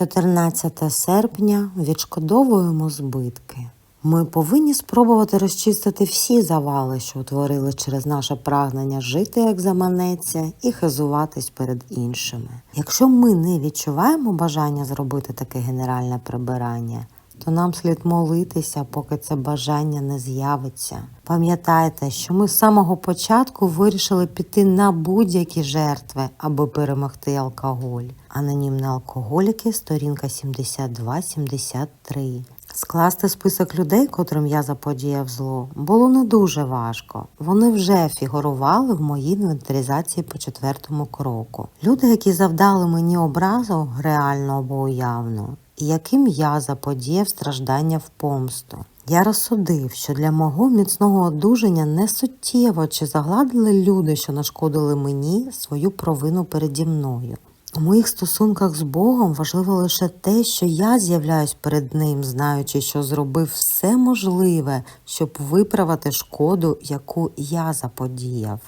14 серпня відшкодовуємо збитки. Ми повинні спробувати розчистити всі завали, що утворили через наше прагнення жити, як заманеться, і хизуватись перед іншими. Якщо ми не відчуваємо бажання зробити таке генеральне прибирання, то нам слід молитися, поки це бажання не з'явиться. Пам'ятайте, що ми з самого початку вирішили піти на будь-які жертви, аби перемогти алкоголь. Анонімні алкоголіки, сторінка 72-73. Скласти список людей, котрим я заподіяв зло, було не дуже важко. Вони вже фігурували в моїй інвентаризації по четвертому кроку. Люди, які завдали мені образу, реально або уявно, яким я заподіяв страждання в помсту. Я розсудив, що для мого міцного одужання не суттєво чи загладили люди, що нашкодили мені свою провину переді мною. У моїх стосунках з Богом важливо лише те, що я з'являюсь перед Ним, знаючи, що зробив все можливе, щоб виправити шкоду, яку я заподіяв.